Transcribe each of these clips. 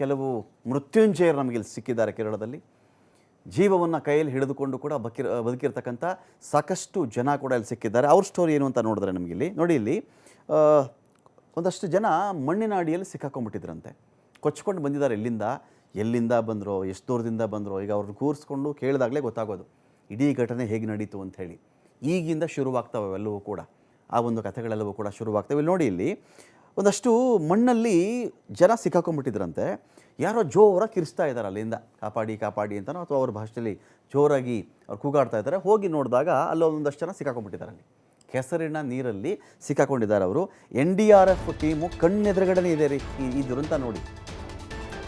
ಕೆಲವು ಮೃತ್ಯುಂಜಯರು ನಮಗೆ ಇಲ್ಲಿ ಸಿಕ್ಕಿದ್ದಾರೆ ಕೇರಳದಲ್ಲಿ. ಜೀವವನ್ನು ಕೈಯಲ್ಲಿ ಹಿಡಿದುಕೊಂಡು ಕೂಡ ಬಕಿರ್, ಬದುಕಿರ್ತಕ್ಕಂಥ ಸಾಕಷ್ಟು ಜನ ಕೂಡ ಇಲ್ಲಿ ಸಿಕ್ಕಿದ್ದಾರೆ. ಅವ್ರ ಸ್ಟೋರಿ ಏನು ಅಂತ ನೋಡಿದ್ರೆ ಇಲ್ಲಿ. ನೋಡಿ ಇಲ್ಲಿ ಒಂದಷ್ಟು ಜನ ಮಣ್ಣಿನ ಅಡಿಯಲ್ಲಿ ಸಿಕ್ಕಾಕೊಂಡ್ಬಿಟ್ಟಿದ್ರಂತೆ. ಕೊಚ್ಕೊಂಡು ಬಂದಿದ್ದಾರೆ. ಎಲ್ಲಿಂದ ಎಲ್ಲಿಂದ ಬಂದರೋ, ಎಷ್ಟು ದೂರದಿಂದ ಬಂದರೋ, ಈಗ ಅವ್ರನ್ನ ಕೂರಿಸ್ಕೊಂಡು ಕೇಳಿದಾಗಲೇ ಗೊತ್ತಾಗೋದು. ಇಡೀ ಘಟನೆ ಹೇಗೆ ನಡೀತು ಅಂತ ಹೇಳಿ. ಈಗಿಂದ ಶುರುವಾಗ್ತವೆ ಅವೆಲ್ಲವೂ ಕೂಡ. ಆ ಒಂದು ಕಥೆಗಳೆಲ್ಲವೂ ಕೂಡ ಶುರುವಾಗ್ತವೆ. ಇಲ್ಲಿ ನೋಡಿ ಇಲ್ಲಿ ಒಂದಷ್ಟು ಮಣ್ಣಲ್ಲಿ ಜನ ಸಿಕ್ಕಾಕೊಂಡ್ಬಿಟ್ಟಿದ್ರಂತೆ. ಯಾರೋ ಜೋರಾಗಿ ಕಿರಿಸ್ತಾ ಇದ್ದಾರೆ ಅಲ್ಲಿಂದ. ಕಾಪಾಡಿ ಕಾಪಾಡಿ ಅಂತನೋ ಅಥವಾ ಅವ್ರ ಭಾಷೆಯಲ್ಲಿ ಜೋರಾಗಿ ಅವ್ರು ಕೂಗಾಡ್ತಾ ಇದ್ದಾರೆ. ಹೋಗಿ ನೋಡಿದಾಗ ಅಲ್ಲಿ ಒಂದಷ್ಟು ಜನ ಸಿಕ್ಕಾಕೊಂಡ್ಬಿಟ್ಟಿದ್ದಾರೆ ಅಲ್ಲಿ. ಕೆಸರಿನ ನೀರಲ್ಲಿ ಸಿಕ್ಕಾಕೊಂಡಿದ್ದಾರೆ ಅವರು. N D R F team ಕಣ್ಣೆದುರುಗಡೆನೇ ಇದೆ ರೀ ಈ ದುರಂತ ನೋಡಿ.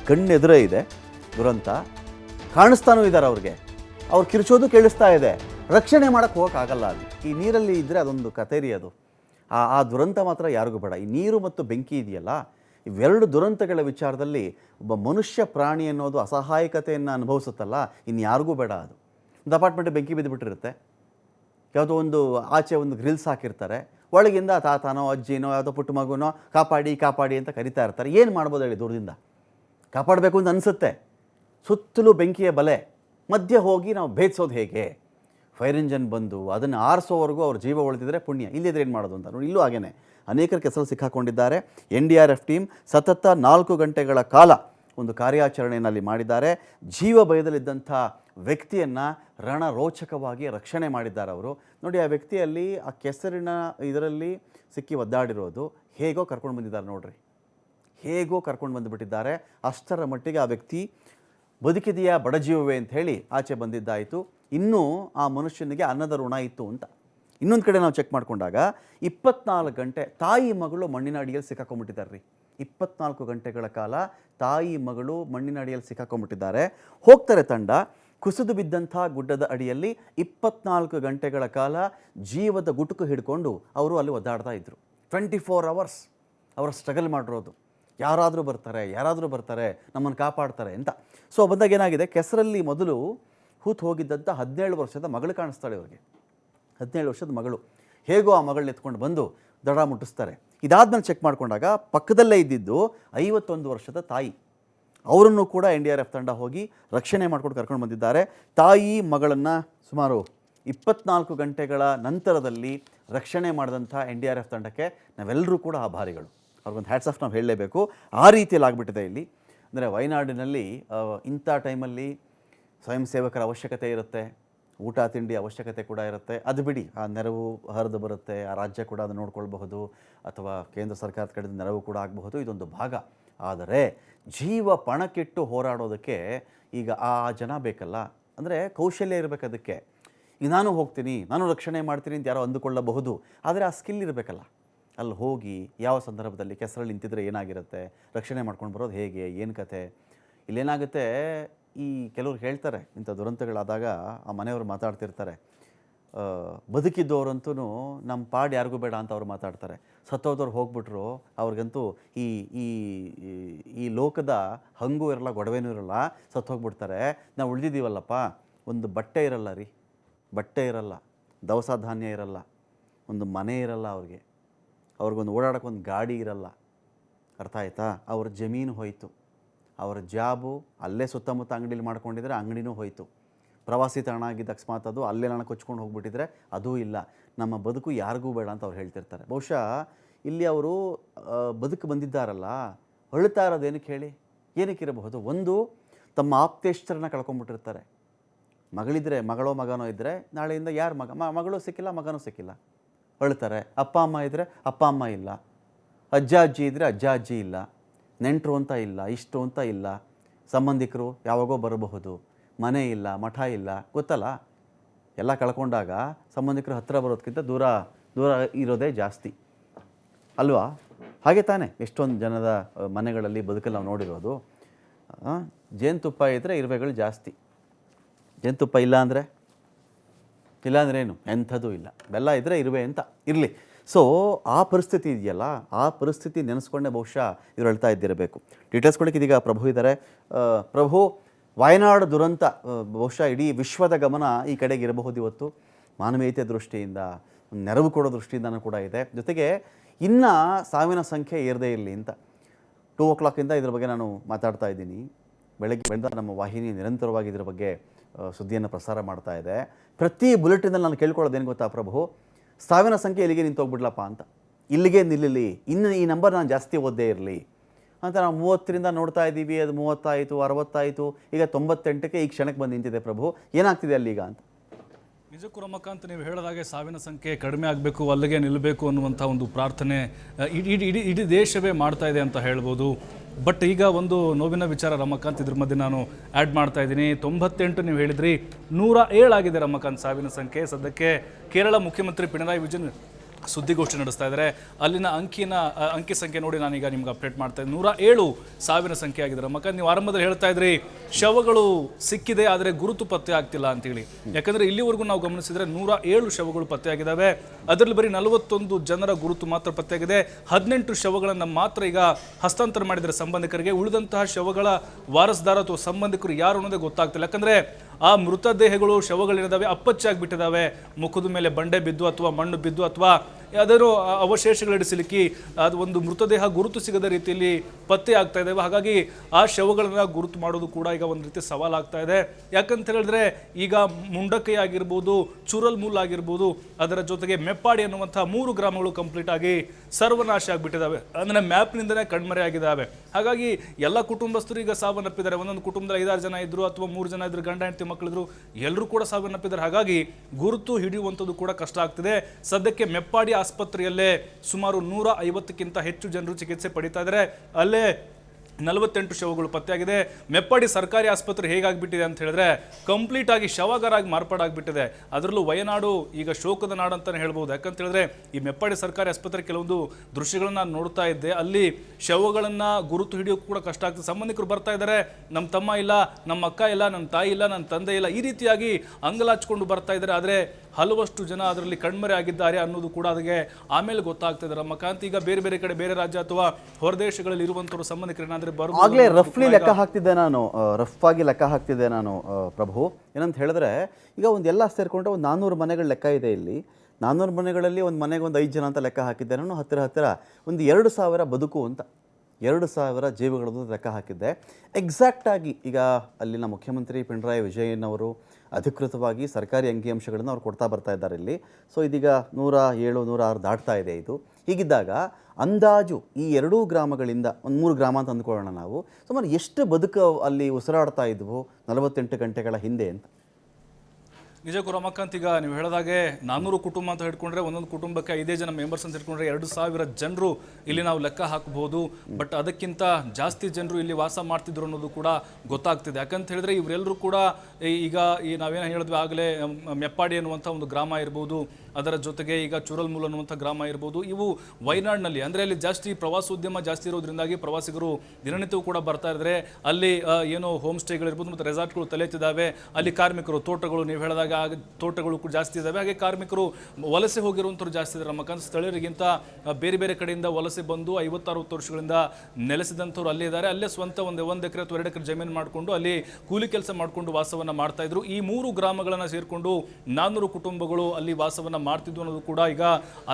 ಕಣ್ಣೆದುರೇ ಇದೆ ದುರಂತ. ಕಾಣಿಸ್ತಾನೂ ಇದ್ದಾರೆ ಅವ್ರಿಗೆ. ಅವ್ರು ಕಿರಿಚೋದು ಕೇಳಿಸ್ತಾ ಇದೆ. ರಕ್ಷಣೆ ಮಾಡೋಕ್ಕೆ ಹೋಗೋಕ್ಕಾಗಲ್ಲ ಅಲ್ಲಿ. ಈ ನೀರಲ್ಲಿ ಇದ್ದರೆ ಅದೊಂದು ಕಥೇರಿ ಅದು. ಆ ಆ ದುರಂತ ಮಾತ್ರ ಯಾರಿಗೂ ಬೇಡ. ಈ ನೀರು ಮತ್ತು ಬೆಂಕಿ ಇದೆಯಲ್ಲ, ಇವೆರಡು ದುರಂತಗಳ ವಿಚಾರದಲ್ಲಿ ಒಬ್ಬ ಮನುಷ್ಯ ಪ್ರಾಣಿ ಅನ್ನೋದು ಅಸಹಾಯಕತೆಯನ್ನು ಅನುಭವಿಸುತ್ತಲ್ಲ, ಇನ್ನು ಯಾರಿಗೂ ಬೇಡ ಅದು. ಒಂದು ಅಪಾರ್ಟ್ಮೆಂಟ್ ಬೆಂಕಿ ಬಿದ್ದುಬಿಟ್ಟಿರುತ್ತೆ. ಯಾವುದೋ ಒಂದು ಆಚೆ ಒಂದು ಗ್ರಿಲ್ಸ್ ಹಾಕಿರ್ತಾರೆ. ಒಳಗಿಂದ ತಾತನೋ, ಅಜ್ಜಿನೋ, ಯಾವುದೋ ಪುಟ್ಟ ಮಗುನೋ, ಕಾಪಾಡಿ ಕಾಪಾಡಿ ಅಂತ ಕರಿತಾ ಇರ್ತಾರೆ. ಏನು ಮಾಡ್ಬೋದು ಹೇಳಿ ದೂರದಿಂದ? ಕಾಪಾಡಬೇಕು ಅಂತ ಅನಿಸುತ್ತೆ. ಸುತ್ತಲೂ ಬೆಂಕಿಯ ಬಲೆ. ಮಧ್ಯೆ ಹೋಗಿ ನಾವು ಭೇದಿಸೋದು ಹೇಗೆ? ಫೈರ್ ಇಂಜನ್ ಬಂದು ಅದನ್ನು ಆರಿಸೋವರೆಗೂ ಅವ್ರ ಜೀವ ಉಳಿದಿದ್ರೆ ಪುಣ್ಯ. ಇಲ್ಲಿದ್ರೆ ಏನು ಮಾಡೋದು ಅಂತ ನೋಡಿ, ಇಲ್ಲೂ ಹಾಗೇನೆ. ಅನೇಕರು ಕೆಸರು ಸಿಕ್ಕಾಕೊಂಡಿದ್ದಾರೆ. N D R F team ಸತತ ನಾಲ್ಕು ಗಂಟೆಗಳ ಕಾಲ ಒಂದು ಕಾರ್ಯಾಚರಣೆಯಲ್ಲಿ ಮಾಡಿದ್ದಾರೆ. ಜೀವ ಭಯದಲ್ಲಿದ್ದಂಥ ವ್ಯಕ್ತಿಯನ್ನು ರಣರೋಚಕವಾಗಿ ರಕ್ಷಣೆ ಮಾಡಿದ್ದಾರೆ ಅವರು. ನೋಡಿ, ಆ ವ್ಯಕ್ತಿಯಲ್ಲಿ, ಆ ಕೆಸರಿನ ಇದರಲ್ಲಿ ಸಿಕ್ಕಿ ಒದ್ದಾಡಿರೋದು ಹೇಗೋ ಕರ್ಕೊಂಡು ಬಂದಿದ್ದಾರೆ ನೋಡ್ರಿ. ಹೇಗೋ ಕರ್ಕೊಂಡು ಬಂದುಬಿಟ್ಟಿದ್ದಾರೆ. ಅಷ್ಟರ ಮಟ್ಟಿಗೆ ಆ ವ್ಯಕ್ತಿ ಬದುಕಿದೆಯಾ ಬಡಜೀವವೇ ಅಂತ ಹೇಳಿ ಆಚೆ ಬಂದಿದ್ದಾಯಿತು. ಇನ್ನೂ ಆ ಮನುಷ್ಯನಿಗೆ ಅನ್ನದ ಋಣ ಇತ್ತು ಅಂತ. ಇನ್ನೊಂದು ಕಡೆ ನಾವು ಚೆಕ್ ಮಾಡಿಕೊಂಡಾಗ ಇಪ್ಪತ್ನಾಲ್ಕು ಗಂಟೆ ತಾಯಿ ಮಗಳು ಮಣ್ಣಿನ ಅಡಿಯಲ್ಲಿ ಸಿಕ್ಕಾಕೊಂಡ್ಬಿಟ್ಟಿದ್ದಾರೆ ರೀ. ಇಪ್ಪತ್ನಾಲ್ಕು ಗಂಟೆಗಳ ಕಾಲ ತಾಯಿ ಮಗಳು ಮಣ್ಣಿನ ಅಡಿಯಲ್ಲಿ ಸಿಕ್ಕಾಕೊಂಡ್ಬಿಟ್ಟಿದ್ದಾರೆ. ಹೋಗ್ತಾರೆ ತಂಡ, ಕುಸಿದು ಬಿದ್ದಂಥ ಗುಡ್ಡದ ಅಡಿಯಲ್ಲಿ ಇಪ್ಪತ್ನಾಲ್ಕು ಗಂಟೆಗಳ ಕಾಲ ಜೀವದ ಗುಟುಕು ಹಿಡ್ಕೊಂಡು ಅವರು ಅಲ್ಲಿ ಒದ್ದಾಡ್ತಾ ಇದ್ದರು ಟ್ವೆಂಟಿ ಫೋರ್ ಅವರ್ಸ್ ಅವರ ಸ್ಟ್ರಗಲ್ ಮಾಡಿರೋದು. ಯಾರಾದರೂ ಬರ್ತಾರೆ ಯಾರಾದರೂ ಬರ್ತಾರೆ, ನಮ್ಮನ್ನು ಕಾಪಾಡ್ತಾರೆ ಅಂತ. ಸೊ ಬಂದಾಗ ಏನಾಗಿದೆ, ಕೆಸರಲ್ಲಿ ಮೊದಲು ಹೂತು ಹೋಗಿದ್ದಂಥ ಹದಿನೇಳು ವರ್ಷದ ಮಗಳು ಕಾಣಿಸ್ತಾಳೆ ಇವರಿಗೆ. ಹದಿನೇಳು ವರ್ಷದ ಮಗಳು. ಹೇಗೋ ಆ ಮಗಳನ್ನ ಎತ್ಕೊಂಡು ಬಂದು ದಡ ಮುಟ್ಟಿಸ್ತಾರೆ. ಇದಾದ್ಮೇಲೆ ಚೆಕ್ ಮಾಡಿಕೊಂಡಾಗ ಪಕ್ಕದಲ್ಲೇ ಇದ್ದಿದ್ದು ಐವತ್ತೊಂದು ವರ್ಷದ ತಾಯಿ. ಅವರನ್ನು ಕೂಡ ಎನ್ ಡಿ ಆರ್ ಎಫ್ ತಂಡ ಹೋಗಿ ರಕ್ಷಣೆ ಮಾಡ್ಕೊಂಡು ಕರ್ಕೊಂಡು ಬಂದಿದ್ದಾರೆ. ತಾಯಿ ಮಗಳನ್ನು ಸುಮಾರು ಇಪ್ಪತ್ನಾಲ್ಕು ಗಂಟೆಗಳ ನಂತರದಲ್ಲಿ ರಕ್ಷಣೆ ಮಾಡಿದಂಥ ಎನ್ ಡಿ ಆರ್ ಎಫ್ ತಂಡಕ್ಕೆ ನಾವೆಲ್ಲರೂ ಕೂಡ ಆಭಾರಿಗಳು. ಅವ್ರಿಗೊಂದು ಹ್ಯಾಟ್ಸ್ ಆಫ್ ನಾವು ಹೇಳಲೇಬೇಕು. ಆ ರೀತಿಯಲ್ಲಿ ಆಗಿಬಿಟ್ಟಿದೆ ಇಲ್ಲಿ. ಅಂದರೆ ವಯನಾಡಿನಲ್ಲಿ ಇಂಥ ಟೈಮಲ್ಲಿ ಸ್ವಯಂ ಸೇವಕರ ಅವಶ್ಯಕತೆ ಇರುತ್ತೆ, ಊಟ, ತಿಂಡಿ ಅವಶ್ಯಕತೆ ಕೂಡ ಇರುತ್ತೆ. ಅದು ಬಿಡಿ, ಆ ನೆರವು ಹರಿದು ಬರುತ್ತೆ, ಆ ರಾಜ್ಯ ಕೂಡ ಅದು ನೋಡ್ಕೊಳ್ಬಹುದು, ಅಥವಾ ಕೇಂದ್ರ ಸರ್ಕಾರದ ಕಡೆಯಿಂದ ನೆರವು ಕೂಡ ಆಗಬಹುದು, ಇದೊಂದು ಭಾಗ. ಆದರೆ ಜೀವ ಪಣಕ್ಕಿಟ್ಟು ಹೋರಾಡೋದಕ್ಕೆ ಈಗ ಆ ಜನ ಬೇಕಲ್ಲ. ಅಂದರೆ ಕೌಶಲ್ಯ ಇರಬೇಕು ಅದಕ್ಕೆ. ಈಗ ನಾನು ಹೋಗ್ತೀನಿ, ನಾನು ರಕ್ಷಣೆ ಮಾಡ್ತೀನಿ ಅಂತ ಯಾರೋ ಅಂದುಕೊಳ್ಳಬಹುದು, ಆದರೆ ಆ ಸ್ಕಿಲ್ ಇರಬೇಕಲ್ಲ. ಅಲ್ಲಿ ಹೋಗಿ ಯಾವ ಸಂದರ್ಭದಲ್ಲಿ ಕೆಸರಲ್ಲಿ ನಿಂತಿದ್ರೆ ಏನಾಗಿರುತ್ತೆ, ರಕ್ಷಣೆ ಮಾಡ್ಕೊಂಡು ಬರೋದು ಹೇಗೆ, ಏನು ಕತೆ? ಇಲ್ಲೇನಾಗುತ್ತೆ ಈ ಕೆಲವ್ರು ಹೇಳ್ತಾರೆ, ಇಂಥ ದುರಂತಗಳಾದಾಗ ಆ ಮನೆಯವರು ಮಾತಾಡ್ತಿರ್ತಾರೆ. ಬದುಕಿದ್ದವ್ರಂತೂ ನಮ್ಮ ಪಾಡು ಯಾರಿಗೂ ಬೇಡ ಅಂತ ಅವ್ರು ಮಾತಾಡ್ತಾರೆ. ಸತ್ತೋದವ್ರು ಹೋಗ್ಬಿಟ್ರು, ಅವ್ರಿಗಂತೂ ಈ ಈ, ಈ- ಲೋಕದ ಹಂಗೂ ಇರಲ್ಲ, ಗೊಡವೆನೂ ಇರಲ್ಲ ಸತ್ತು ಹೋಗ್ಬಿಡ್ತಾರೆ ನಾವು ಉಳಿದಿದ್ದೀವಲ್ಲಪ್ಪ, ಒಂದು ಬಟ್ಟೆ ಇರಲ್ಲ ರೀ. ಬಟ್ಟೆ ಇರಲ್ಲ, ದವಸ ಧಾನ್ಯ ಇರಲ್ಲ, ಒಂದು ಮನೆ ಇರಲ್ಲ ಅವ್ರಿಗೆ. ಅವ್ರಿಗೊಂದು ಓಡಾಡೋಕ್ಕೊಂದು ಗಾಡಿ ಇರಲ್ಲ. ಅರ್ಥ ಆಯ್ತಾ? ಅವ್ರ ಜಮೀನು ಹೋಯಿತು. ಅವರ ಜಾಬು ಅಲ್ಲೇ ಸುತ್ತಮುತ್ತ ಅಂಗಡಿಲಿ ಮಾಡ್ಕೊಂಡಿದ್ರೆ ಅಂಗಡಿನೂ ಹೋಯಿತು. ಪ್ರವಾಸಿ ತಾಣ ಆಗಿದ್ದ ಅಕಸ್ಮಾತ್ ಅದು ಅಲ್ಲೇ ನಾನು ಕೊಚ್ಕೊಂಡು ಹೋಗ್ಬಿಟ್ಟಿದ್ರೆ ಅದೂ ಇಲ್ಲ. ನಮ್ಮ ಬದುಕು ಯಾರಿಗೂ ಬೇಡ ಅಂತ ಅವ್ರು ಹೇಳ್ತಿರ್ತಾರೆ. ಬಹುಶಃ ಇಲ್ಲಿ ಅವರು ಬದುಕು ಬಂದಿದ್ದಾರಲ್ಲ ಅಳ್ತಾ ಇರೋದೇನಕ್ಕೆ ಹೇಳಿ? ಏನಕ್ಕಿರಬಹುದು ಒಂದು, ತಮ್ಮ ಆಪ್ತೇಷ್ಟರನ್ನ ಕಳ್ಕೊಂಡ್ಬಿಟ್ಟಿರ್ತಾರೆ ಮಗಳಿದ್ರೆ ಮಗಳೋ ಮಗನೋ ಇದ್ದರೆ ನಾಳೆಯಿಂದ ಯಾರು ಮಗ? ಮ- ಮಗಳು ಸಿಕ್ಕಿಲ್ಲ, ಮಗನೂ ಸಿಕ್ಕಿಲ್ಲ. ಅಳ್ತಾರೆ ಅಪ್ಪ, ಅಮ್ಮ ಇದ್ದರೆ ಅಪ್ಪ, ಅಮ್ಮ ಇಲ್ಲ. ಅಜ್ಜ, ಅಜ್ಜಿ ಇದ್ದರೆ ಅಜ್ಜ, ಅಜ್ಜಿ ಇಲ್ಲ. ನೆಂಟರು ಅಂತ ಇಲ್ಲ, ಇಷ್ಟು ಅಂತ ಇಲ್ಲ, ಸಂಬಂಧಿಕರು ಯಾವಾಗೋ ಬರಬಹುದು, ಮನೆ ಇಲ್ಲ, ಮಠ ಇಲ್ಲ, ಗೊತ್ತಲ್ಲ? ಎಲ್ಲ ಕಳ್ಕೊಂಡಾಗ ಸಂಬಂಧಿಕರು ಹತ್ತಿರ ಬರೋದಕ್ಕಿಂತ ದೂರ ದೂರ ಇರೋದೇ ಜಾಸ್ತಿ. ಅಲ್ವಾ? ಹಾಗೆ ತಾನೇ, ಎಷ್ಟೊಂದು ಜನದ ಮನೆಗಳಲ್ಲಿ ಬದುಕಲ್ಲಿ ನಾವು ನೋಡಿರೋದು. ಜೇನುತುಪ್ಪ ಇದ್ದರೆ ಇರುವೆಗಳು ಜಾಸ್ತಿ. ಜೇನುತುಪ್ಪ ಇಲ್ಲ ಅಂದರೆ? ಇಲ್ಲ ಅಂದ್ರೆ ಏನು? ಎಂಥದ್ದು ಇಲ್ಲ. ಬೆಲ್ಲ ಇದ್ದರೆ ಇರುವೆ ಅಂತ. ಇರಲಿ. ಸೊ ಆ ಪರಿಸ್ಥಿತಿ ಇದೆಯಲ್ಲ, ಆ ಪರಿಸ್ಥಿತಿ ನೆನೆಸ್ಕೊಂಡೇ ಬಹುಶಃ ಇವ್ರು ಹೇಳ್ತಾ ಇದ್ದಿರಬೇಕು. ಡೀಟೇಲ್ಸ್ ಕೊಡಕ್ಕೆ ಇದೀಗ ಪ್ರಭು ಇದ್ದಾರೆ. ಪ್ರಭು, ವಯನಾಡು ದುರಂತ ಬಹುಶಃ ಇಡೀ ವಿಶ್ವದ ಗಮನ ಈ ಕಡೆಗೆ ಇರಬಹುದು ಇವತ್ತು. ಮಾನವೀಯತೆ ದೃಷ್ಟಿಯಿಂದ, ನೆರವು ಕೊಡೋ ದೃಷ್ಟಿಯಿಂದನೂ ಕೂಡ ಇದೆ. ಜೊತೆಗೆ, ಇನ್ನು ಸಾವಿನ ಸಂಖ್ಯೆ ಏರದೇ ಇರಲಿ ಅಂತ. ಟೂ ಓ ಕ್ಲಾಕಿಂದ ಇದ್ರ ಬಗ್ಗೆ ನಾನು ಮಾತಾಡ್ತಾ ಇದ್ದೀನಿ. ಬೆಳಗ್ಗೆ ಬೆಳೆದ ನಮ್ಮ ವಾಹಿನಿ ನಿರಂತರವಾಗಿ ಇದ್ರ ಬಗ್ಗೆ ಸುದ್ದಿಯನ್ನು ಪ್ರಸಾರ ಮಾಡ್ತಾ ಇದೆ. ಪ್ರತಿ ಬುಲೆಟಿನಲ್ಲಿ ನಾನು ಕೇಳ್ಕೊಳ್ಳೋದೇನು ಗೊತ್ತಾ ಪ್ರಭು? ಸಾವಿನ ಸಂಖ್ಯೆ ಇಲ್ಲಿಗೆ ನಿಂತೋಗ್ಬಿಡ್ಲಪ್ಪ ಅಂತ. ಇಲ್ಲಿಗೆ ನಿಲ್ಲಲಿ, ಇನ್ನು ಈ ನಂಬರ್ ನಾನು ಜಾಸ್ತಿ ಓದ್ದೇ ಇರಲಿ ಅಂತ ನಾವು ಮೂವತ್ತರಿಂದ ನೋಡ್ತಾ ಇದ್ದೀವಿ, ಅದು ಮೂವತ್ತಾಯಿತು, ಅರವತ್ತಾಯಿತು, ಈಗ ತೊಂಬತ್ತೆಂಟಕ್ಕೆ ಈ ಕ್ಷಣಕ್ಕೆ ಬಂದು ನಿಂತಿದೆ ಪ್ರಭು. ಏನಾಗ್ತಿದೆ ಅಲ್ಲೀಗ ಅಂತ? ನಿಜಕ್ಕೂ ರಮಕಾಂತ್, ನೀವು ಹೇಳಿದಾಗೆ ಸಾವಿನ ಸಂಖ್ಯೆ ಕಡಿಮೆ ಆಗಬೇಕು, ಅಲ್ಲಿಗೆ ನಿಲ್ಲಬೇಕು ಅನ್ನುವಂಥ ಒಂದು ಪ್ರಾರ್ಥನೆ ಇಡೀ ಇಡೀ ಇಡೀ ದೇಶವೇ ಮಾಡ್ತಾ ಇದೆ ಅಂತ ಹೇಳ್ಬೋದು. ಬಟ್ ಈಗ ಒಂದು ನೋವಿನ ವಿಚಾರ ರಮಕಾಂತ್ ಇದ್ರ ಮಧ್ಯೆ ನಾನು ಆ್ಯಡ್ ಮಾಡ್ತಾ ಇದ್ದೀನಿ. ತೊಂಬತ್ತೆಂಟು ನೀವು ಹೇಳಿದ್ರಿ, ನೂರ ಏಳಾಗಿದೆ ರಮಕಾಂತ್ ಸಾವಿನ ಸಂಖ್ಯೆ. ಸದ್ಯಕ್ಕೆ ಕೇರಳ ಮುಖ್ಯಮಂತ್ರಿ ಪಿಣರಾಯಿ ವಿಜಯನ್ ಸುದ್ದಿಗೋಷ್ಠಿ ನಡೆಸ್ತಾ ಇದ್ದಾರೆ. ಅಲ್ಲಿನ ಅಂಕಿನ ಅಂಕಿ ಸಂಖ್ಯೆ ನೋಡಿ ನಾನೀಗ ನಿಮ್ಗೆ ಅಪ್ಡೇಟ್ ಮಾಡ್ತಾ ಇದ್ದೀನಿ ನೂರ ಏಳು ಸಾವಿನ ಸಂಖ್ಯೆ ಆಗಿದೆ ಮಕ್ಕ ನೀವು ಆರಂಭದಲ್ಲಿ ಹೇಳ್ತಾ ಇದ್ರಿ, ಶವಗಳು ಸಿಕ್ಕಿದೆ, ಆದರೆ ಗುರುತು ಪತ್ತೆ ಆಗ್ತಿಲ್ಲ ಅಂತೇಳಿ. ಯಾಕಂದ್ರೆ ಇಲ್ಲಿವರೆಗೂ ನಾವು ಗಮನಿಸಿದ್ರೆ ನೂರ ಏಳು ಶವಗಳು ಪತ್ತೆಯಾಗಿದ್ದಾವೆ ಅದರಲ್ಲಿ ಬರೀ ನಲವತ್ತೊಂದು ಜನರ ಗುರುತು ಮಾತ್ರ ಪತ್ತೆಯಾಗಿದೆ ಹದಿನೆಂಟು ಶವಗಳನ್ನು ಮಾತ್ರ ಈಗ ಹಸ್ತಾಂತರ ಮಾಡಿದರೆ ಸಂಬಂಧಿಕರಿಗೆ. ಉಳಿದಂತಹ ಶವಗಳ ವಾರಸ್ದಾರ ಅಥವಾ ಸಂಬಂಧಿಕರು ಯಾರು ಅನ್ನೋದೇ ಗೊತ್ತಾಗ್ತಿಲ್ಲ. ಯಾಕಂದ್ರೆ ಆ ಮೃತದೇಹಗಳು ಶವಗಳಿದ್ದಾವೆ ಅಪ್ಪಚ್ಚಾಗ್ಬಿಟ್ಟಿದ್ದಾವೆ ಮುಖದ ಮೇಲೆ ಬಂಡೆ ಬಿದ್ದು ಅಥವಾ ಮಣ್ಣು ಬಿದ್ದು ಅಥವಾ ಯಾವ್ದಾದ್ರು ಅವಶೇಷಗಳು ಇಡಿಸಲಿಕ್ಕೆ ಸಿಲುಕಿ ಅದು ಒಂದು ಮೃತದೇಹ ಗುರುತು ಸಿಗದ ರೀತಿಯಲ್ಲಿ ಪತ್ತೆ ಆಗ್ತಾ ಇದ್ದಾವೆ ಹಾಗಾಗಿ ಆ ಶವಗಳನ್ನು ಗುರುತು ಮಾಡೋದು ಕೂಡ ಈಗ ಒಂದು ರೀತಿ ಸವಾಲಾಗ್ತಾ ಇದೆ. ಯಾಕಂತ ಹೇಳಿದ್ರೆ ಈಗ ಮುಂಡಕೈ ಆಗಿರ್ಬೋದು ಚುರಲ್ಮೂಲ್ ಆಗಿರ್ಬೋದು, ಅದರ ಜೊತೆಗೆ ಮೆಪ್ಪಾಡಿ ಅನ್ನುವಂಥ ಮೂರು ಗ್ರಾಮಗಳು ಕಂಪ್ಲೀಟ್ ಆಗಿ ಸರ್ವನಾಶ ಆಗಿಬಿಟ್ಟಿದ್ದಾವೆ ಅಂದರೆ ಮ್ಯಾಪ್ನಿಂದನೇ ಕಣ್ಮರೆ ಆಗಿದ್ದಾವೆ ಹಾಗಾಗಿ ಎಲ್ಲ ಕುಟುಂಬಸ್ಥರು ಈಗ ಸಾವನ್ನಪ್ಪಿದ್ದಾರೆ. ಒಂದೊಂದು ಕುಟುಂಬದಲ್ಲಿ ಐದಾರು ಜನ ಇದ್ದರು ಅಥವಾ ಮೂರು ಜನ ಇದ್ದರು ಗಂಡ, ಹೆಂಡತಿ ಮಕ್ಕಳಿದ್ರು ಎಲ್ಲರೂ ಕೂಡ ಸಾವನ್ನಪ್ಪಿದ್ದಾರೆ. ಹಾಗಾಗಿ ಗುರುತು ಹಿಡಿಯುವಂಥದ್ದು ಕೂಡ ಕಷ್ಟ ಆಗ್ತಿದೆ. ಸದ್ಯಕ್ಕೆ ಮೆಪ್ಪಾಡಿ ಆಸ್ಪತ್ರೆಯಲ್ಲೇ ಸುಮಾರು ನೂರ ಐವತ್ತಕ್ಕಿಂತ ಹೆಚ್ಚು ಜನರು ಚಿಕಿತ್ಸೆ ಪಡೀತಾ ಇದ್ದಾರೆ. ಅಲ್ಲೇ ನಲವತ್ತೆಂಟು ಶವಗಳು ಪತ್ತೆಯಾಗಿದೆ. ಮೆಪ್ಪಾಡಿ ಸರ್ಕಾರಿ ಆಸ್ಪತ್ರೆ ಹೇಗಾಗ್ಬಿಟ್ಟಿದೆ ಅಂತ ಹೇಳಿದ್ರೆ ಕಂಪ್ಲೀಟ್ ಆಗಿ ಶವಗಾರಾಗಿ ಮಾರ್ಪಾಡಾಗ್ಬಿಟ್ಟಿದೆ. ಅದರಲ್ಲೂ ವಯನಾಡು ಈಗ ಶೋಕದ ನಾಡು ಅಂತಲೇ ಹೇಳ್ಬೋದು. ಯಾಕಂತ ಹೇಳಿದ್ರೆ ಈ ಮೆಪ್ಪಾಡಿ ಸರ್ಕಾರಿ ಆಸ್ಪತ್ರೆ ಕೆಲವೊಂದು ದೃಶ್ಯಗಳನ್ನ ನಾನು ನೋಡ್ತಾ ಇದ್ದೆ. ಅಲ್ಲಿ ಶವಗಳನ್ನು ಗುರುತು ಹಿಡಿಯೋಕೆ ಕೂಡ ಕಷ್ಟ ಆಗ್ತದೆ. ಸಂಬಂಧಿಕರು ಬರ್ತಾ ಇದ್ದಾರೆ. ನಮ್ಮ ತಮ್ಮ ಇಲ್ಲ ನಮ್ಮ ಅಕ್ಕ ಇಲ್ಲ ನನ್ನ ತಾಯಿ ಇಲ್ಲ ನನ್ನ ತಂದೆ ಇಲ್ಲ, ಈ ರೀತಿಯಾಗಿ ಅಂಗಲಾಚ್ಕೊಂಡು ಬರ್ತಾ ಇದ್ದಾರೆ. ಆದರೆ ಹಲವಷ್ಟು ಜನ ಅದರಲ್ಲಿ ಕಣ್ಮರೆ ಆಗಿದ್ದಾರೆ ಅನ್ನೋದು ಕೂಡ ಅದಕ್ಕೆ ಆಮೇಲೆ ಗೊತ್ತಾಗ್ತದೆ ಮಕಾಂತ ಈಗ ಬೇರೆ ಬೇರೆ ಕಡೆ, ಬೇರೆ ರಾಜ್ಯ ಅಥವಾ ಹೊರದೇಶಗಳಲ್ಲಿ ಇರುವಂಥವ್ರು ಸಂಬಂಧಿಕರು ಏನಾದ್ರೆ ಬರ್ಬೋದು ಆಗ್ಲೇ ರಫ್ಲಿ ಲೆಕ್ಕ ಹಾಕ್ತಿದ್ದೆ ನಾನು ರಫ್ ಆಗಿ ಲೆಕ್ಕ ಹಾಕ್ತಿದ್ದೆ ನಾನು ಪ್ರಭು. ಏನಂತ ಹೇಳಿದ್ರೆ ಈಗ ಒಂದು ಎಲ್ಲ ಸೇರಿಕೊಂಡ್ರೆ ಒಂದು ನಾನ್ನೂರು ಮನೆಗಳ ಲೆಕ್ಕ ಇದೆ ಇಲ್ಲಿ. ನಾನ್ನೂರು ಮನೆಗಳಲ್ಲಿ ಒಂದು ಮನೆಗೆ ಒಂದು ಐದು ಜನ ಅಂತ ಲೆಕ್ಕ ಹಾಕಿದ್ದೆ. ನಾನು ಹತ್ತಿರ ಹತ್ತಿರ ಒಂದು ಎರಡು ಸಾವಿರ ಬದುಕು ಅಂತ ಎರಡು ಸಾವಿರ ಜೀವಗಳದ್ದು ಲೆಕ್ಕ ಹಾಕಿದ್ದೆ. ಎಕ್ಸಾಕ್ಟಾಗಿ ಈಗ ಅಲ್ಲಿನ ಮುಖ್ಯಮಂತ್ರಿ ಪಿಣರಾಯಿ ವಿಜಯನ್ ಅವರು ಅಧಿಕೃತವಾಗಿ ಸರ್ಕಾರಿ ಅಂಕಿಅಂಶಗಳನ್ನು ಅವ್ರು ಕೊಡ್ತಾ ಬರ್ತಾ ಇದ್ದಾರೆ ಇಲ್ಲಿ. ಸೊ ಇದೀಗ ನೂರ ಏಳು, ನೂರ ಆರು ದಾಟ್ತಾ ಇದೆ ಇದು. ಹೀಗಿದ್ದಾಗ ಅಂದಾಜು ಈ ಎರಡೂ ಗ್ರಾಮಗಳಿಂದ, ಒಂದು ಮೂರು ಗ್ರಾಮ ಅಂತ ಅಂದ್ಕೊಳ್ಳೋಣ ನಾವು. ಸುಮಾರು ಎಷ್ಟು ಬದುಕು ಅಲ್ಲಿ ಉಸಿರಾಡ್ತಾ ಇದ್ವು ನಲವತ್ತೆಂಟು ಗಂಟೆಗಳ ಹಿಂದೆ ಅಂತ? ನಿಜಕ್ಕೂ ರಮಕಾಂತ್ ಈಗ ನೀವು ಹೇಳಿದಾಗೆ ನಾನ್ನೂರು ಕುಟುಂಬ ಅಂತ ಹಿಡ್ಕೊಂಡ್ರೆ ಒಂದೊಂದು ಕುಟುಂಬಕ್ಕೆ ಐದೇ ಜನ ಮೆಂಬರ್ಸ್ ಅಂತ ಹಿಡ್ಕೊಂಡ್ರೆ ಎರಡು ಸಾವಿರ ಜನರು ಇಲ್ಲಿ ನಾವು ಲೆಕ್ಕ ಹಾಕಬಹುದು ಬಟ್ ಅದಕ್ಕಿಂತ ಜಾಸ್ತಿ ಜನರು ಇಲ್ಲಿ ವಾಸ ಮಾಡ್ತಿದ್ರು ಅನ್ನೋದು ಕೂಡ ಗೊತ್ತಾಗ್ತಿದೆ. ಯಾಕಂತ ಹೇಳಿದ್ರೆ ಇವರೆಲ್ಲರೂ ಕೂಡ ಈಗ ಈ ನಾವೇನು ಹೇಳಿದ್ವಿ ಆಗಲೇ ಮೆಪ್ಪಾಡಿ ಅನ್ನುವಂಥ ಒಂದು ಗ್ರಾಮ ಇರ್ಬೋದು. ಅದರ ಜೊತೆಗೆ ಈಗ ಚುರಲ್ಮೂಲ್ ಅನ್ನುವಂಥ ಗ್ರಾಮ ಇರ್ಬೋದು, ಇವು ವಯನಾಡ್ನಲ್ಲಿ ಅಂದರೆ ಅಲ್ಲಿ ಜಾಸ್ತಿ ಪ್ರವಾಸೋದ್ಯಮ ಜಾಸ್ತಿ ಇರೋದ್ರಿಂದಾಗಿ ಪ್ರವಾಸಿಗರು ದಿನನಿತ್ಯವೂ ಕೂಡ ಬರ್ತಾ ಇದ್ದಾರೆ ಅಲ್ಲಿ ಏನು ಹೋಮ್ ಸ್ಟೇಗಳಿರ್ಬೋದು ಮತ್ತು ರೆಸಾರ್ಟ್ಗಳು ತಲೆ ಎತ್ತಿದ್ದಾವೆ ಅಲ್ಲಿ ಕಾರ್ಮಿಕರು ತೋಟಗಳು, ನೀವು ಹೇಳಿದಾಗ ಆಗ ತೋಟಗಳು ಕೂಡ ಜಾಸ್ತಿ ಇದ್ದಾವೆ, ಹಾಗೆ ಕಾರ್ಮಿಕರು ವಲಸೆ ಹೋಗಿರುವಂಥವ್ರು ಜಾಸ್ತಿ ಇದ್ದಾರೆ. ನಮ್ಮ ಸ್ಥಳೀಯರಿಗಿಂತ ಬೇರೆ ಬೇರೆ ಕಡೆಯಿಂದ ವಲಸೆ ಬಂದು ಐವತ್ತಾರವತ್ತು ವರ್ಷಗಳಿಂದ ನೆಲೆಸಿದಂಥವ್ರು ಅಲ್ಲೇ ಇದ್ದಾರೆ. ಅಲ್ಲೇ ಸ್ವಂತ ಒಂದು ಒಂದು ಎಕರೆ ಅಥವಾ ಎರಡು ಎಕರೆ ಜಮೀನು ಮಾಡಿಕೊಂಡು ಅಲ್ಲಿ ಕೂಲಿ ಕೆಲಸ ಮಾಡಿಕೊಂಡು ವಾಸವನ್ನ ಮಾಡ್ತಾ ಇದ್ರು. ಈ ಮೂರು ಗ್ರಾಮಗಳನ್ನು ಸೇರಿಕೊಂಡು ನಾನ್ನೂರು ಕುಟುಂಬಗಳು ಅಲ್ಲಿ ವಾಸವನ್ನ ಮಾಡ್ತಿದ್ವು ಅನ್ನೋದು ಕೂಡ ಈಗ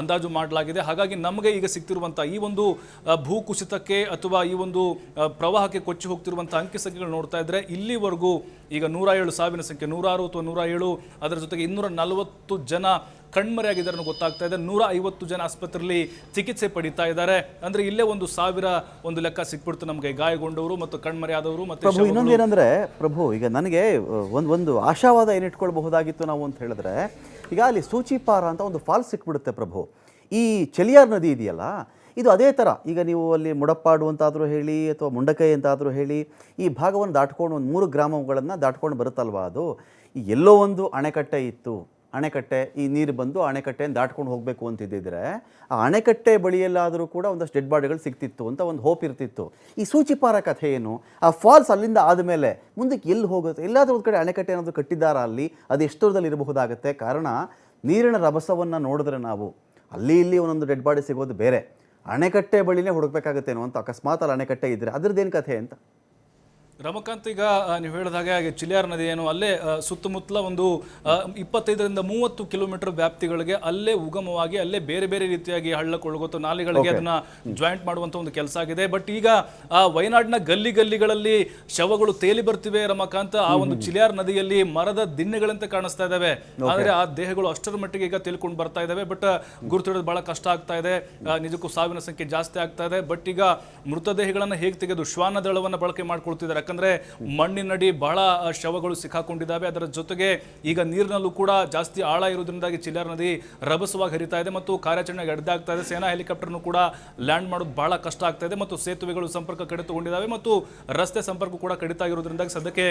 ಅಂದಾಜು ಮಾಡಲಾಗಿದೆ. ಹಾಗಾಗಿ ನಮಗೆ ಈಗ ಸಿಗ್ತಿರುವಂಥ ಈ ಒಂದು ಭೂಕುಸಿತಕ್ಕೆ ಅಥವಾ ಈ ಒಂದು ಪ್ರವಾಹಕ್ಕೆ ಕೊಚ್ಚಿ ಹೋಗ್ತಿರುವಂಥ ಅಂಕಿ ಸಂಖ್ಯೆಗಳು ನೋಡ್ತಾ ಇದ್ರೆ ಇಲ್ಲಿವರೆಗೂ ಈಗ ನೂರ ಏಳು ಸಾವಿನ ಸಂಖ್ಯೆ ನೂರಾರು ಅಥವಾ ನೂರ ಏಳು ಅದರ ಜೊತೆಗೆ ಇನ್ನೂರ ನಲವತ್ತು ಜನ ಕಣ್ಮರೆಯಾಗಿದ್ದಾರೆ ಗೊತ್ತಾಗ್ತಾ ಇದೆ. ನೂರ ಐವತ್ತು ಜನ ಆಸ್ಪತ್ರೆಯಲ್ಲಿ ಚಿಕಿತ್ಸೆ ಪಡಿತಾ ಇದ್ದಾರೆ. ಅಂದ್ರೆ ಇಲ್ಲೇ ಒಂದು ಸಾವಿರ ಒಂದು ಲೆಕ್ಕ ಸಿಕ್ಬಿಡ್ತು ನಮಗೆ. ಗಾಯಗೊಂಡವರು ಮತ್ತು ಕಣ್ಮರೆಯಾದವರು ಮತ್ತು. ಇನ್ನೊಂದು ಏನಂದ್ರೆ ಪ್ರಭು ಈಗ ನನಗೆ ಒಂದು ಒಂದು ಆಶಾವಾದ ಏನಿಟ್ಕೊಳ್ಬಹುದಾಗಿತ್ತು ನಾವು ಅಂತ ಹೇಳಿದ್ರೆ ಈಗ ಅಲ್ಲಿ ಸೂಚಿಪಾರ ಅಂತ ಒಂದು ಫಾಲ್ಸ್ ಸಿಕ್ಬಿಡುತ್ತೆ ಪ್ರಭು. ಈ ಚೆಲಿಯಾರ್ ನದಿ ಇದೆಯಲ್ಲ, ಇದು ಅದೇ ಥರ ಈಗ ನೀವು ಅಲ್ಲಿ ಮುಡಪ್ಪಾಡು ಅಂತಾದರೂ ಹೇಳಿ ಅಥವಾ ಮುಂಡಕೈ ಅಂತಾದರೂ ಹೇಳಿ, ಈ ಭಾಗವನ್ನು ದಾಟ್ಕೊಂಡು ಒಂದು ಮೂರು ಗ್ರಾಮಗಳನ್ನು ದಾಟ್ಕೊಂಡು ಬರುತ್ತಲ್ವಾ ಅದು? ಎಲ್ಲೋ ಒಂದು ಅಣೆಕಟ್ಟೆ ಇತ್ತು. ಅಣೆಕಟ್ಟೆ, ಈ ನೀರು ಬಂದು ಅಣೆಕಟ್ಟೆಯನ್ನು ದಾಟ್ಕೊಂಡು ಹೋಗಬೇಕು ಅಂತಿದ್ದಿದ್ರೆ ಆ ಅಣೆಕಟ್ಟೆ ಬಳಿಯಲ್ಲಾದರೂ ಕೂಡ ಒಂದಷ್ಟು ಡೆಡ್ ಬಾಡಿಗಳು ಸಿಗ್ತಿತ್ತು ಅಂತ ಒಂದು ಹೋಪ್ ಇರ್ತಿತ್ತು. ಈ ಸೂಚಿಪಾರ ಕಥೆ ಏನು? ಆ ಫಾಲ್ಸ್ ಅಲ್ಲಿಂದ ಆದಮೇಲೆ ಮುಂದಕ್ಕೆ ಎಲ್ಲಿ ಹೋಗುತ್ತೆ? ಎಲ್ಲಾದರೂ ಒಂದು ಕಡೆ ಅಣೆಕಟ್ಟೆ ಏನಾದರೂ ಕಟ್ಟಿದ್ದಾರಾ ಅಲ್ಲಿ? ಅದು ಎಷ್ಟು ದೂರದಲ್ಲಿ ಇರಬಹುದಾಗುತ್ತೆ? ಕಾರಣ ನೀರಿನ ರಭಸವನ್ನು ನೋಡಿದ್ರೆ ನಾವು ಅಲ್ಲಿ ಇಲ್ಲಿ ಒಂದೊಂದು ಡೆಡ್ ಬಾಡಿ ಸಿಗೋದು ಬೇರೆ. ಅಣೆಕಟ್ಟೆ ಬಳಿನೇ ಹುಡುಕ್ಬೇಕಾಗತ್ತೇನೋ ಅಂತ ಅಕಸ್ಮಾತ್ ಅಲ್ಲಿ ಅಣೆಕಟ್ಟೆ ಇದ್ದರೆ ಅದ್ರದ್ದೇನು ಕಥೆ ಅಂತ? ರಮಕಾಂತ್ ಈಗ ನೀವು ಹೇಳಿದ ಹಾಗೆ ಹಾಗೆ ಚಿಲಿಯಾರ್ ನದಿ ಏನು ಅಲ್ಲೇ ಸುತ್ತಮುತ್ತಲ ಒಂದು ಇಪ್ಪತ್ತೈದರಿಂದ ಮೂವತ್ತು ಕಿಲೋಮೀಟರ್ ವ್ಯಾಪ್ತಿಗಳಿಗೆ ಅಲ್ಲೇ ಉಗಮವಾಗಿ ಅಲ್ಲೇ ಬೇರೆ ಬೇರೆ ರೀತಿಯಾಗಿ ಹಳ್ಳ ಕೊಳಗೊತ್ತು ನಾಲೆಗಳಿಗೆ ಅದನ್ನ ಜಾಯಿಂಟ್ ಮಾಡುವಂತ ಒಂದು ಕೆಲಸ ಆಗಿದೆ. ಬಟ್ ಈಗ ಆ ವಯನಾಡಿನ ಗಲ್ಲಿ ಗಲ್ಲಿಗಳಲ್ಲಿ ಶವಗಳು ತೇಲಿ ಬರ್ತಿವೆ ರಮಕಾಂತ್. ಆ ಒಂದು ಚಿಲಿಯಾರ್ ನದಿಯಲ್ಲಿ ಮರದ ದಿನ್ನೆಗಳಂತೆ ಕಾಣಿಸ್ತಾ ಇದಾವೆ. ಆದರೆ ಆ ದೇಹಗಳು ಅಷ್ಟರ ಮಟ್ಟಿಗೆ ಈಗ ತಿಳ್ಕೊಂಡು ಬರ್ತಾ ಇದಾವೆ. ಬಟ್ ಗುರುತಿಡೋದು ಬಹಳ ಕಷ್ಟ ಆಗ್ತಾ ಇದೆ. ನಿಜಕ್ಕೂ ಸಾವಿನ ಸಂಖ್ಯೆ ಜಾಸ್ತಿ ಆಗ್ತಾ ಇದೆ. ಬಟ್ ಈಗ ಮೃತದೇಹಗಳನ್ನ ಹೇಗೆ ತೆಗೆದು ಶ್ವಾನ ದಳವನ್ನು ಬಳಕೆ ಮಾಡ್ಕೊಳ್ತಿದ್ದಾರೆ? ಯಾಕಂದ್ರೆ ಮಣ್ಣಿನಡಿ ಬಹಳ ಶವಗಳು ಸಿಕ್ಕಾಕೊಂಡಿದ್ದಾವೆ. ಅದರ ಜೊತೆಗೆ ಈಗ ನೀರಿನಲ್ಲೂ ಕೂಡ ಜಾಸ್ತಿ ಆಳ ಇರೋದ್ರಿಂದಾಗಿ ಚಿಲ್ಲಾರ್ ನದಿ ರಭಸವಾಗಿ ಹರಿತಾ ಇದೆ ಮತ್ತು ಕಾರ್ಯಾಚರಣೆಗೆ ಅಡ್ಡಾಗ್ತಾ ಇದೆ. ಸೇನಾ ಹೆಲಿಕಾಪ್ಟರ್ನು ಕೂಡ ಲ್ಯಾಂಡ್ ಮಾಡೋದು ಬಹಳ ಕಷ್ಟ ಆಗ್ತಾ ಇದೆ ಮತ್ತು ಸೇತುವೆಗಳು ಸಂಪರ್ಕ ಕಡಿತಗೊಂಡಿದ್ದಾವೆ ಮತ್ತು ರಸ್ತೆ ಸಂಪರ್ಕ ಕೂಡ ಕಡಿತ ಆಗಿರೋದ್ರಿಂದಾಗಿ ಸದ್ಯಕ್ಕೆ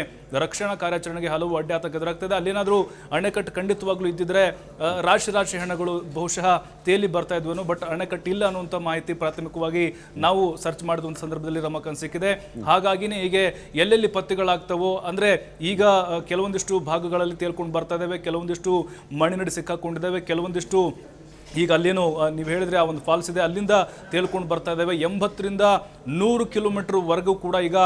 ರಕ್ಷಣಾ ಕಾರ್ಯಾಚರಣೆಗೆ ಹಲವು ಅಡ್ಡಾತಕ ಎದುರಾಗ್ತದೆ ಅಲ್ಲೇನಾದರೂ ಅಣೆಕಟ್ಟು ಖಂಡಿತವಾಗ್ಲೂ ಇದ್ದಿದ್ರೆ ರಾಶಿ ರಾಶಿ ಹೆಣಗಳು ಬಹುಶಃ ತೇಲಿ ಬರ್ತಾ ಇದ್ವನು, ಬಟ್ ಅಣೆಕಟ್ಟು ಇಲ್ಲ ಅನ್ನುವಂಥ ಮಾಹಿತಿ ಪ್ರಾಥಮಿಕವಾಗಿ ನಾವು ಸರ್ಚ್ ಮಾಡಿದ ಒಂದು ಸಂದರ್ಭದಲ್ಲಿ ರಮಕನ್ ಸಿಕ್ಕಿದೆ. ಹಾಗಾಗಿನೇ ಹೀಗೆ ಎಲ್ಲೆಲ್ಲಿ ಪತ್ತೆಗಳಾಗ್ತವೋ ಅಂದರೆ ಈಗ ಕೆಲವೊಂದಿಷ್ಟು ಭಾಗಗಳಲ್ಲಿ ತೇಲ್ಕೊಂಡು ಬರ್ತಾ ಇದ್ದಾವೆ ಕೆಲವೊಂದಿಷ್ಟು ಮಣ್ಣಿನಡಿ ಸಿಕ್ಕಾಕೊಂಡಿದ್ದಾವೆ ಕೆಲವೊಂದಿಷ್ಟು ಈಗ ಅಲ್ಲೇನು ನೀವು ಹೇಳಿದ್ರೆ ಆ ಒಂದು ಫಾಲ್ಸ್ ಇದೆ. ಅಲ್ಲಿಂದ ತೇಲ್ಕೊಂಡು ಬರ್ತಾ ಇದ್ದಾವೆ ಎಂಬತ್ತರಿಂದ ನೂರು ಕಿಲೋಮೀಟರ್ ವರೆಗೂ ಕೂಡ ಈಗ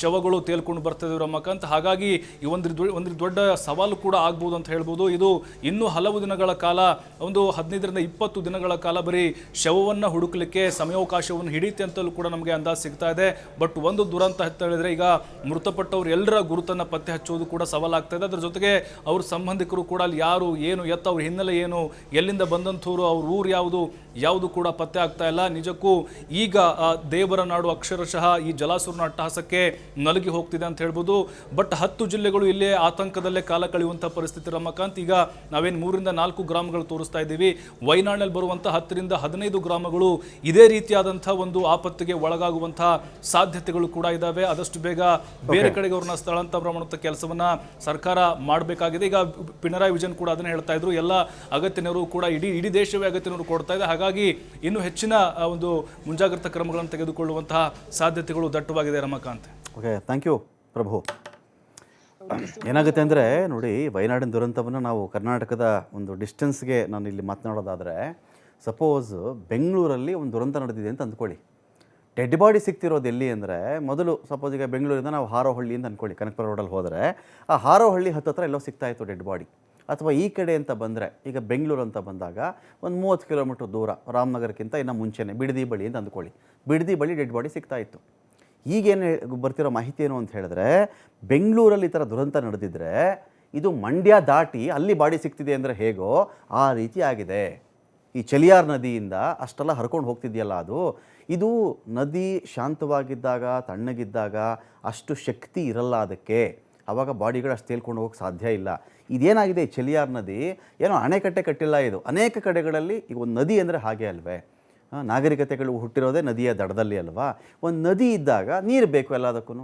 ಶವಗಳು ತೇಲ್ಕೊಂಡು ಬರ್ತಾ ಇದ್ದಾವೆ ರಮಕಾಂತ್ ಹಾಗಾಗಿ ಈ ಒಂದು ಒಂದು ದೊಡ್ಡ ಸವಾಲು ಕೂಡ ಆಗ್ಬೋದು ಅಂತ ಹೇಳ್ಬೋದು. ಇದು ಇನ್ನೂ ಹಲವು ದಿನಗಳ ಕಾಲ, ಒಂದು ಹದಿನೈದರಿಂದ ಇಪ್ಪತ್ತು ದಿನಗಳ ಕಾಲ ಬರೀ ಶವವನ್ನು ಹುಡುಕಲಿಕ್ಕೆ ಸಮಯಾವಕಾಶವನ್ನು ಹಿಡಿಯುತ್ತೆ ಅಂತಲೂ ಕೂಡ ನಮಗೆ ಅಂದಾಜು ಸಿಗ್ತಾ ಇದೆ. ಬಟ್ ಒಂದು ದುರಂತ ಅಂತ ಹೇಳಿದರೆ ಈಗ ಮೃತಪಟ್ಟವರು ಎಲ್ಲರ ಗುರುತನ್ನು ಪತ್ತೆ ಹಚ್ಚೋದು ಕೂಡ ಸವಾಲಾಗ್ತಾ ಇದೆ. ಅದರ ಜೊತೆಗೆ ಅವ್ರ ಸಂಬಂಧಿಕರು ಕೂಡ ಅಲ್ಲಿ ಯಾರು, ಏನು, ಎತ್ತ ಅವ್ರ ಹಿನ್ನೆಲೆ ಏನು, ಎಲ್ಲಿಂದ ಬಂದಂಥವ್ರು ಅವ್ರ ಊರು ಯಾವುದು? ಯಾವುದು ಕೂಡ ಪತ್ತೆ ಆಗ್ತಾ ಇಲ್ಲ. ನಿಜಕ್ಕೂ ಈಗ ದೇವರ ನಾಡು ಅಕ್ಷರಶಃ ಈ ಜಲಾಸುರನ ಅಟ್ಟಹಾಸಕ್ಕೆ ನಲುಗಿ ಹೋಗ್ತಿದೆ ಅಂತ ಹೇಳ್ಬೋದು. ಬಟ್ ಹತ್ತು ಜಿಲ್ಲೆಗಳು ಇಲ್ಲೇ ಆತಂಕದಲ್ಲೇ ಕಾಲ ಕಳೆಯುವಂಥ ಪರಿಸ್ಥಿತಿ ರಮಕಾಂತ್ ಈಗ ನಾವೇನು ಮೂರಿಂದ ನಾಲ್ಕು ಗ್ರಾಮಗಳು ತೋರಿಸ್ತಾ ಇದ್ದೀವಿ. ವೈನಾಡ್ನಲ್ಲಿ ಬರುವಂಥ ಹತ್ತರಿಂದ ಹದಿನೈದು ಗ್ರಾಮಗಳು ಇದೇ ರೀತಿಯಾದಂಥ ಒಂದು ಆಪತ್ತಿಗೆ ಒಳಗಾಗುವಂಥ ಸಾಧ್ಯತೆಗಳು ಕೂಡ ಇದ್ದಾವೆ ಆದಷ್ಟು ಬೇಗ ಬೇರೆ ಕಡೆಗೆ ಅವ್ರನ್ನ ಸ್ಥಳಾಂತರ ಮಾಡುವಂಥ ಕೆಲಸವನ್ನ ಸರ್ಕಾರ ಮಾಡಬೇಕಾಗಿದೆ. ಈಗ ಪಿಣರಾಯಿ ವಿಜಯನ್ ಕೂಡ ಅದನ್ನ ಹೇಳ್ತಾ ಇದ್ರು. ಎಲ್ಲ ಅಗತ್ಯ ನೆರವು ಕೂಡ ಇಡೀ ಇಡೀ ದೇಶವೇ ಅಗತ್ಯ ನೆರವು ಕೊಡ್ತಾ ಇದೆ. ಹಾಗಾಗಿ ಇನ್ನು ಹೆಚ್ಚಿನ ಒಂದು ಮುಂಜಾಗ್ರತಾ ಕ್ರಮಗಳನ್ನು ತೆಗೆದುಕೊಳ್ಳುವಂತಹ ಸಾಧ್ಯತೆಗಳು ದಟ್ಟವಾಗಿದೆ Ramakant. Okay thank you Prabhu. ಏನಾಗುತ್ತೆ ಅಂದರೆ, ನೋಡಿ, ವಯನಾಡಿನ ದುರಂತವನ್ನು ನಾವು ಕರ್ನಾಟಕದ ಒಂದು ಡಿಸ್ಟೆನ್ಸ್ಗೆ ನಾನು ಇಲ್ಲಿ ಮಾತನಾಡೋದಾದರೆ ಸಪೋಸ್ ಬೆಂಗಳೂರಲ್ಲಿ ಒಂದು ದುರಂತ ನಡೆದಿದೆ ಅಂತ ಅಂದ್ಕೊಳ್ಳಿ. ಡೆಡ್ ಬಾಡಿ ಸಿಗ್ತಿರೋದು ಎಲ್ಲಿ ಅಂದರೆ, ಮೊದಲು ಸಪೋಸ್ ಈಗ ಬೆಂಗಳೂರಿಂದ ನಾವು ಹಾರೋಹಳ್ಳಿ ಅಂತ ಅಂದ್ಕೊಳ್ಳಿ, ಕನಕಪುರ ರೋಡಲ್ಲಿ ಹೋದರೆ, ಆ ಹಾರೋಹಳ್ಳಿ ಹತ್ತತ್ರ ಎಲ್ಲೋ ಸಿಗ್ತಾಯಿತ್ತು ಡೆಡ್ ಬಾಡಿ ಅಥವಾ ಈ ಕಡೆ ಅಂತ ಬಂದರೆ, ಈಗ ಬೆಂಗಳೂರು ಅಂತ ಬಂದಾಗ ಒಂದು ಮೂವತ್ತು ಕಿಲೋಮೀಟ್ರ್ ದೂರ, ರಾಮನಗರಕ್ಕಿಂತ ಇನ್ನು ಮುಂಚೆನೆ ಬಿಡದಿ ಬಳಿ ಅಂತ ಅಂದ್ಕೊಳ್ಳಿ. ಬಿಡದಿ ಬಳಿ ಡೆಡ್ ಬಾಡಿ ಸಿಗ್ತಾ ಇತ್ತು. ಈಗೇನು ಬರ್ತಿರೋ ಮಾಹಿತಿ ಏನು ಅಂತ ಹೇಳಿದ್ರೆ, ಬೆಂಗಳೂರಲ್ಲಿ ಈ ಥರ ದುರಂತ ನಡೆದಿದ್ರೆ, ಇದು ಮಂಡ್ಯ ದಾಟಿ ಅಲ್ಲಿ ಬಾಡಿ ಸಿಗ್ತಿದೆ ಅಂದರೆ ಹೇಗೋ ಆ ರೀತಿ ಆಗಿದೆ. ಈ ಚಲಿಯಾರ್ ನದಿಯಿಂದ ಅಷ್ಟೆಲ್ಲ ಹರ್ಕೊಂಡು ಹೋಗ್ತಿದೆಯಲ್ಲ ಅದು. ಇದು ನದಿ ಶಾಂತವಾಗಿದ್ದಾಗ, ತಣ್ಣಗಿದ್ದಾಗ ಅಷ್ಟು ಶಕ್ತಿ ಇರಲ್ಲ ಅದಕ್ಕೆ. ಆವಾಗ ಬಾಡಿಗಳು ಅಷ್ಟು ತೇಲ್ಕೊಂಡು ಹೋಗೋಕ್ಕೆ ಸಾಧ್ಯ ಇಲ್ಲ. ಇದೇನಾಗಿದೆ ಚೆಲಿಯಾರ್ ನದಿ? ಏನೋ ಅಣೆಕಟ್ಟೆ ಕಟ್ಟಿಲ್ಲ ಇದು. ಅನೇಕ ಕಡೆಗಳಲ್ಲಿ ಈಗ ಒಂದು ನದಿ ಅಂದರೆ ಹಾಗೆ ಅಲ್ವೇ? ನಾಗರಿಕತೆಗಳು ಹುಟ್ಟಿರೋದೇ ನದಿಯ ದಡದಲ್ಲಿ ಅಲ್ವಾ? ಒಂದು ನದಿ ಇದ್ದಾಗ ನೀರು ಬೇಕು ಎಲ್ಲದಕ್ಕೂ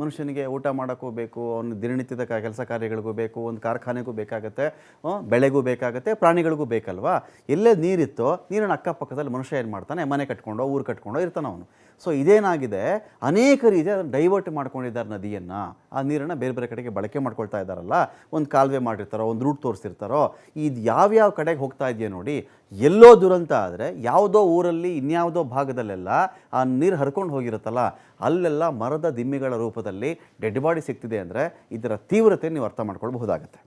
ಮನುಷ್ಯನಿಗೆ ಊಟ ಮಾಡೋಕ್ಕೂ ಬೇಕು, ಅವನ ದಿನನಿತ್ಯದ ಕೆಲಸ ಕಾರ್ಯಗಳಿಗೂ ಬೇಕು, ಒಂದು ಕಾರ್ಖಾನೆಗೂ ಬೇಕಾಗುತ್ತೆ ಬೆಳೆಗೂ ಬೇಕಾಗುತ್ತೆ, ಪ್ರಾಣಿಗಳಿಗೂ ಬೇಕಲ್ವಾ? ಎಲ್ಲೇ ನೀರಿತ್ತೋ ನೀರಿನ ಅಕ್ಕಪಕ್ಕದಲ್ಲಿ ಮನುಷ್ಯ ಏನು ಮಾಡ್ತಾನೆ? ಮನೆ ಕಟ್ಕೊಂಡೋ, ಊರು ಕಟ್ಕೊಂಡೋ ಇರ್ತಾನೆ ಅವನು. ಸೊ ಇದೇನಾಗಿದೆ? ಅನೇಕ ರೀತಿ ಅದನ್ನು ಡೈವರ್ಟ್ ಮಾಡ್ಕೊಂಡಿದ್ದಾರೆ ನದಿಯನ್ನು. ಆ ನೀರನ್ನು ಬೇರೆ ಬೇರೆ ಕಡೆಗೆ ಬಳಕೆ ಮಾಡ್ಕೊಳ್ತಾ ಇದ್ದಾರಲ್ಲ? ಒಂದು ಕಾಲುವೆ ಮಾಡಿರ್ತಾರೋ, ಒಂದು ರೂಟ್ ತೋರಿಸಿರ್ತಾರೋ, ಇದು ಯಾವ್ಯಾವ ಕಡೆಗೆ ಹೋಗ್ತಾ ಇದೆಯಾ ನೋಡಿ, ಎಲ್ಲೋ ದುರಂತ ಆದರೆ ಯಾವುದೋ ಊರಲ್ಲಿ ಇನ್ಯಾವುದೋ ಭಾಗದಲ್ಲೆಲ್ಲ ಆ ನೀರು ಹರ್ಕೊಂಡು ಹೋಗಿರುತ್ತಲ್ಲ, ಅಲ್ಲೆಲ್ಲ ಮರದ ದಿಮ್ಮಿಗಳ ರೂಪದಲ್ಲಿ ಡೆಡ್ ಬಾಡಿ ಸಿಗ್ತಿದೆ ಅಂದರೆ ಇದರ ತೀವ್ರತೆ ನೀವು ಅರ್ಥ ಮಾಡ್ಕೊಳ್ಬಹುದಾಗತ್ತೆ.